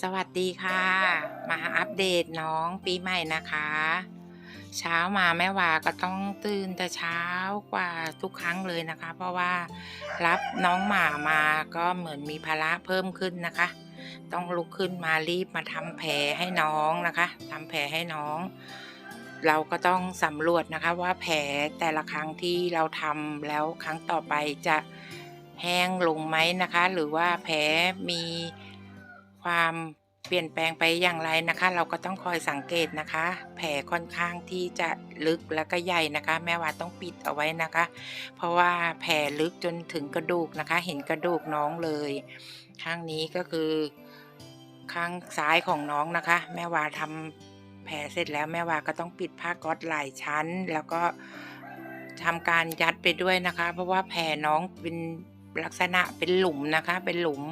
สวัสดีค่ะ มาอัปเดตน้องปีใหม่นะคะ เช้ามาแม่วาก็ต้องตื่นแต่เช้ากว่าทุกครั้งเลยนะคะ เพราะว่ารับน้องหมามาก็เหมือนมีภาระเพิ่มขึ้นนะคะ ต้องลุกขึ้นมารีบมาทำแผลให้น้องนะคะทำแผลให้น้อง เราก็ต้องสำรวจนะคะว่าแผลแต่ละครั้งที่เราทำแล้วครั้งต่อไปจะแห้งลงไหมนะคะ หรือว่าแผลมี ความเปลี่ยนแปลงไปอย่างไรนะคะ เราก็ต้องคอยสังเกตนะคะ แผลค่อนข้างที่จะลึกแล้วก็ใหญ่นะคะ แม่ว่าต้องปิดเอาไว้นะคะ เพราะว่าแผลลึกจนถึงกระดูกนะคะ เห็นกระดูกน้องเลยข้างนี้ก็คือข้างซ้ายของน้องนะคะ แม่วาทำแผลเสร็จแล้วแม่วาก็ต้องปิดผ้าก๊อซหลายชั้น แล้วก็ทำการยัดไปด้วยนะคะ เพราะว่าแผลน้องเป็น ลักษณะเป็นหลุมนะคะ เป็นหลุม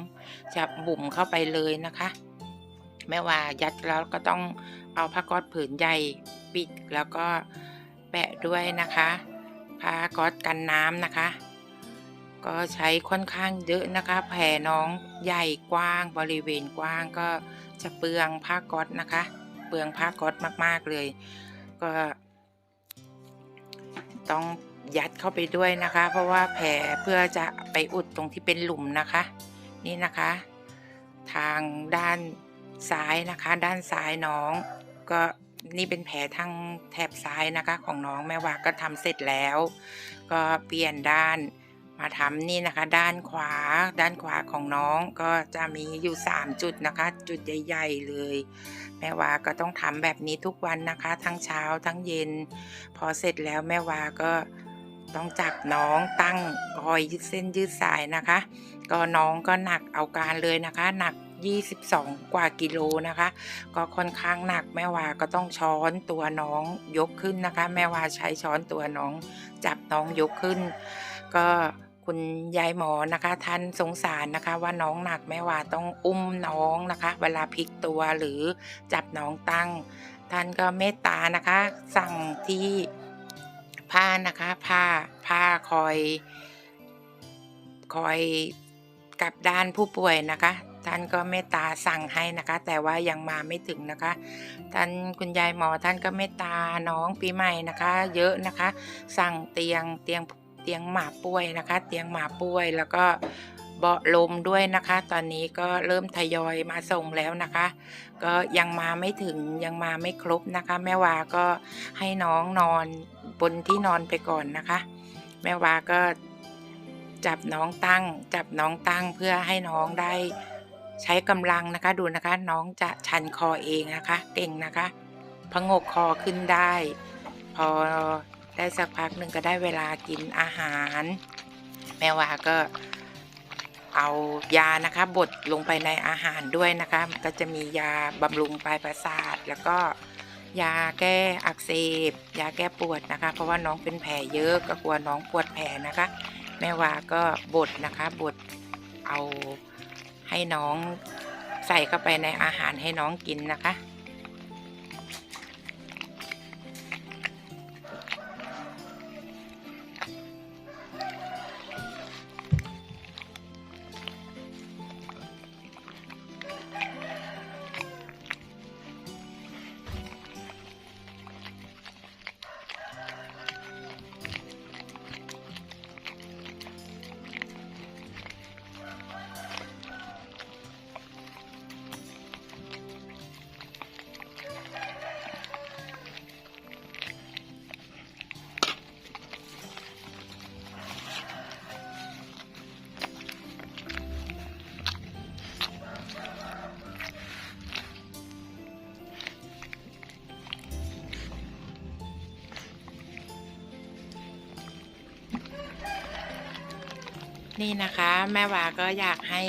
จะบุ่มเข้าไปเลยนะคะ แม่ว่ายัดแล้วก็ต้องเอาผ้าก๊อซผืนใหญ่ปิดแล้วก็แปะด้วยนะคะผ้าก๊อซกันน้ำนะคะ ก็ใช้ค่อนข้างเยอะนะคะ แผลน้องใหญ่กว้างบริเวณกว้างก็จะเปลืองผ้าก๊อซนะคะ เปลืองผ้าก๊อซมากๆเลย ก็ต้อง ยัดเข้าไปด้วยนะคะ เพราะว่าแผลเพื่อจะไปอุดตรงที่เป็นหลุมนะคะ นี่นะคะ ทางด้านซ้ายนะคะ ด้านซ้ายน้อง ก็นี่เป็นแผลทางแถบซ้ายนะคะของน้องแม่วาก็ทำเสร็จแล้ว ก็เปลี่ยนด้านมาทำนี่นะคะ ด้านขวา ด้านขวาของน้องก็จะมีอยู่ 3 จุดนะคะ จุดใหญ่ ๆ เลย แม่วาก็ต้องทำแบบนี้ทุกวันนะคะ ทั้งเช้าทั้งเย็น พอเสร็จแล้วแม่วาก็ ต้องจับน้องตั้งคอยยืดเส้นยืดสายนะคะ ก็น้องก็หนักเอาการเลยนะคะ หนัก 22 กว่ากิโลนะคะ ก็ค่อนข้างหนักแม่วาก็ต้องช้อนตัวน้องยกขึ้นนะคะ แม่วาใช้ช้อนตัวน้อง จับน้องยกขึ้น ก็คุณยายหมอนะคะท่านสงสารนะคะว่าน้องหนักแม่วาต้องอุ้มน้องนะคะ เวลาพลิกตัวหรือจับน้องตั้ง ท่านก็เมตตานะคะ สั่งที่ ผ้านะคะผ้าผ้าคอยคอยกับด้านผู้ป่วยนะคะ ท่านก็เมตตาสั่งให้นะคะ แต่ว่ายังมาไม่ถึงนะคะ ท่านคุณยายหมอท่านก็เมตตาน้องปีใหม่นะคะ เยอะนะคะ สั่งเตียงเตียงเตียงหมาป่วยนะคะ เตียงหมาป่วยแล้วก็ บาะลมด้วยนะคะ ตอนนี้ก็เริ่มทยอยมาส่งแล้วนะคะ ก็ยังมาไม่ถึงยังมาไม่ครบนะคะ แม่วาก็ให้น้องนอนบนที่นอนไปก่อนนะคะ แม่วาก็จับน้องตั้ง จับน้องตั้งเพื่อให้น้องได้ใช้กำลังนะคะดูนะคะ น้องจะชันคอเองนะคะเก่งนะคะพงกคอขึ้นได้ พอได้สักพักหนึ่งก็ได้เวลากินอาหาร แม่วาก็ เอายานะคะบดลงไปในอาหารด้วยนะคะก็จะมียาบำรุงปลายประสาท แล้วก็ยาแก้อักเสบ ยาแก้ปวดนะคะ เพราะว่าน้องเป็นแผลเยอะก็กลัวน้องปวดแผลนะคะ แม่วาก็บดนะคะบดเอาให้น้องใส่เข้าไปในอาหารให้น้องกินนะคะ นี่นะคะ แม่วาก็อยากให้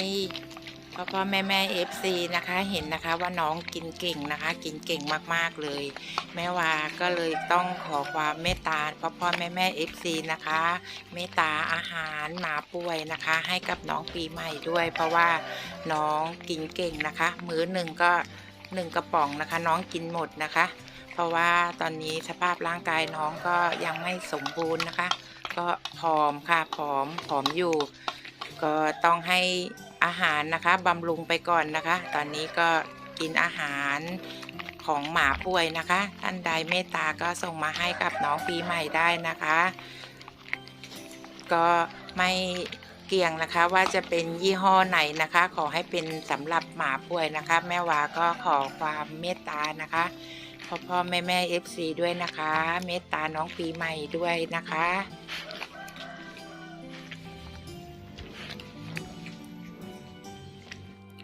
พ่อพ่อแม่แม่เอฟซีนะคะเห็นนะคะว่าน้องกินเก่งนะคะ กินเก่งมากๆเลย แม่วาก็เลยต้องขอความเมตตาพ่อพ่อแม่แม่เอฟซีนะคะ เมตตาอาหารหมาป่วยนะคะ ให้กับน้องปีใหม่ด้วย เพราะว่าน้องกินเก่งนะคะ มื้อหนึ่งก็หนึ่งกระป๋องนะคะ น้องกินหมดนะคะ เพราะว่าตอนนี้สภาพร่างกายน้องก็ยังไม่สมบูรณ์นะคะ ก็ผอมค่ะผอมผอมอยู่ ก็ต้องให้อาหารนะคะบำรุงไปก่อนนะคะ ตอนนี้ก็กินอาหารของหมาป่วยนะคะ ท่านใดเมตตาก็ส่งมาให้กับน้องปีใหม่ได้นะคะ ก็ไม่เกี่ยงนะคะว่าจะเป็นยี่ห้อไหนนะคะ ขอให้เป็นสำหรับหมาป่วยนะคะ แม่วาก็ขอความเมตตานะคะ พ่อพ่อแม่แม่เอฟซีด้วยนะคะ เมตตาน้องปีใหม่ด้วยนะคะ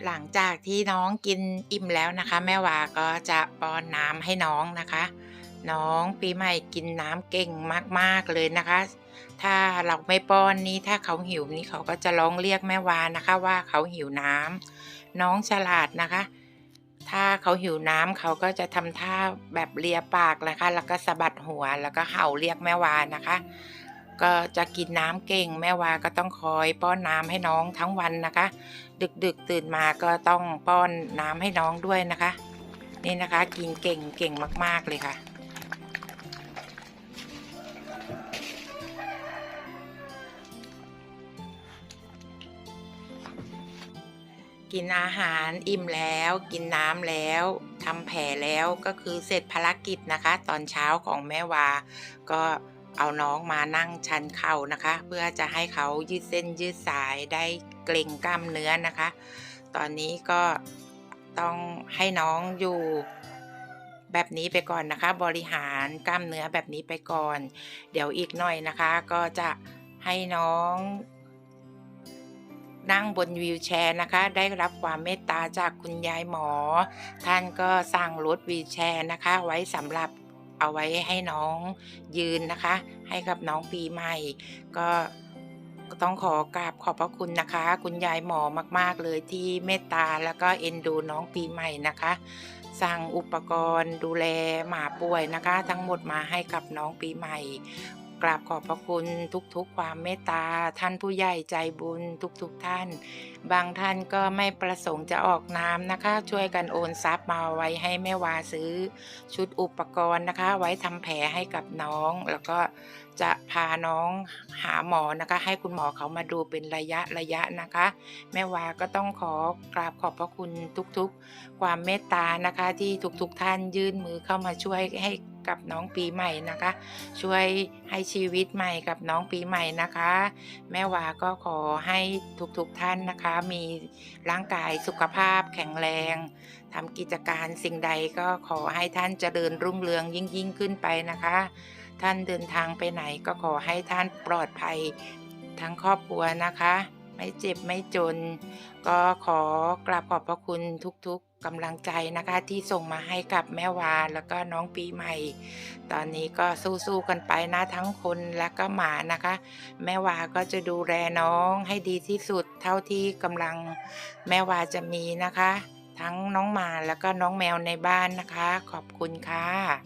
หลังจากที่น้องกินอิ่มแล้วนะคะ แม่วาก็จะป้อนน้ำให้น้องนะคะ น้องปีใหม่กินน้ำเก่งมากๆเลยนะคะ ถ้าเราไม่ป้อนนี้ถ้าเขาหิวนี่เขาก็จะร้องเรียกแม่วานะคะ ว่าเขาหิวน้ำน้องฉลาดนะคะ ถ้าเขาหิวน้ำเขาก็จะทำท่าแบบเลียปากนะคะ แล้วก็สะบัดหัวแล้วก็เห่าเรียกแม่วานะคะ ก็จะกินน้ำเก่งแม่วาก็ต้องคอยป้อนน้ำให้น้องทั้งวันนะคะ ดึกๆตื่นมาก็ต้องป้อนน้ำให้น้องด้วยนะคะ นี่นะคะ กินเก่งเก่งมากๆเลยค่ะ กินอาหารอิ่มแล้ว กินน้ำแล้วทำแผลแล้วก็คือเสร็จภารกิจนะคะ ตอนเช้าของแม่วา ก็เอาน้องมานั่งชันเข่านะคะ เพื่อจะให้เขายืดเส้นยืดสายได้เกร็งกล้ามเนื้อนะคะ ตอนนี้ก็ต้องให้น้องอยู่แบบนี้ไปก่อนนะคะ บริหารกล้ามเนื้อแบบนี้ไปก่อน เดี๋ยวอีกหน่อยนะคะ ก็จะให้น้อง นั่งบนวีลแชร์นะคะ ได้รับความเมตตาจากคุณยายหมอ ท่านก็สั่งรถวีลแชร์นะคะ ไว้สำหรับเอาไว้ให้น้องยืนนะคะ ให้กับน้องปีใหม่ก็ก็ต้องขอกราบขอบพระคุณนะคะ คุณยายหมอมากๆเลยที่เมตตาแล้วก็เอ็นดูน้องปีใหม่นะคะ สั่งอุปกรณ์ดูแลหมาป่วยนะคะ ทั้งหมดมาให้กับน้องปีใหม่ กราบขอบพระคุณทุกๆ ความเมตตาท่านผู้ใหญ่ใจบุญทุกๆท่าน บางท่านก็ไม่ประสงค์จะออกน้ำนะคะ ช่วยกันโอนทรัพย์มาไว้ให้แม่วาซื้อ ชุดอุปกรณ์นะคะ ไว้ทำแผลให้กับน้อง แล้วก็จะพาน้องหาหมอนะคะ ให้คุณหมอเขามาดูเป็นระยะระยะนะคะ แม่วาก็ต้องขอกราบขอบพระคุณทุกๆ ความเมตตานะคะที่ทุกๆท่านยื่นมือเข้ามาช่วยให้กับน้องปีใหม่นะคะ ช่วยให้ชีวิตใหม่กับน้องปีใหม่นะคะ แม่วาก็ขอให้ทุกๆท่านนะคะมีร่างกายสุขภาพแข็งแรงทำกิจการสิ่งใดก็ขอให้ท่านเจริญรุ่งเรืองยิ่งยิ่งขึ้นไปนะคะ ท่านเดินทางไปไหนก็ขอให้ท่านปลอดภัยทั้งครอบครัวนะคะ ไม่เจ็บไม่จน ก็ขอกราบขอบพระคุณทุกๆ กำลังใจนะคะที่ส่งมาให้กับแม่วาแล้วก็น้องปีใหม่ ตอนนี้ก็สู้ๆกันไปนะทั้งคนและก็หมานะคะ แม่วาก็จะดูแลน้องให้ดีที่สุดเท่าที่กำลังแม่วาจะมีนะคะ ทั้งน้องหมาแล้วก็น้องแมวในบ้านนะคะ ขอบคุณค่ะ